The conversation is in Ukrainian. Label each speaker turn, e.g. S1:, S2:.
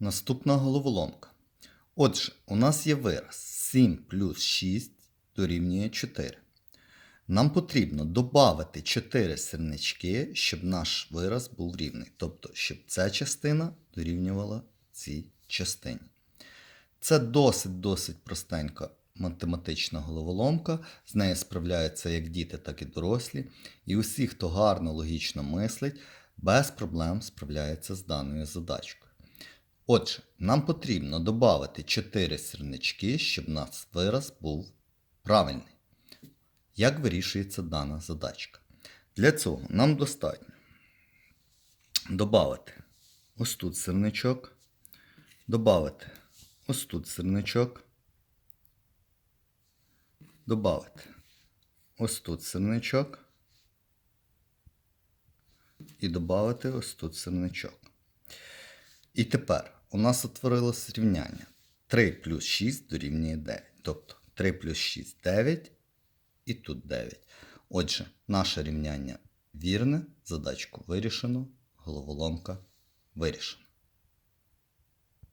S1: Наступна головоломка. Отже, у нас є вираз 7 плюс 6 дорівнює 4. Нам потрібно додати 4 сірнички, щоб наш вираз був рівний. Тобто, щоб ця частина дорівнювала цій частині. Це досить-досить простенька математична головоломка. З нею справляються як діти, так і дорослі. І усі, хто гарно логічно мислить, без проблем справляється з даною задачкою. Отже, нам потрібно додати 4 сірнички, щоб наш вираз був правильний. Як вирішується дана задачка? Для цього нам достатньо додати ось тут сирничок, додати ось тут сирничок, додати ось тут сирничок і додати ось тут сирничок. І тепер у нас утворилося рівняння 3 плюс 6 дорівнює 9. Тобто 3 плюс 6 9 і тут 9. Отже, наше рівняння вірне, задачку вирішено, головоломка вирішена.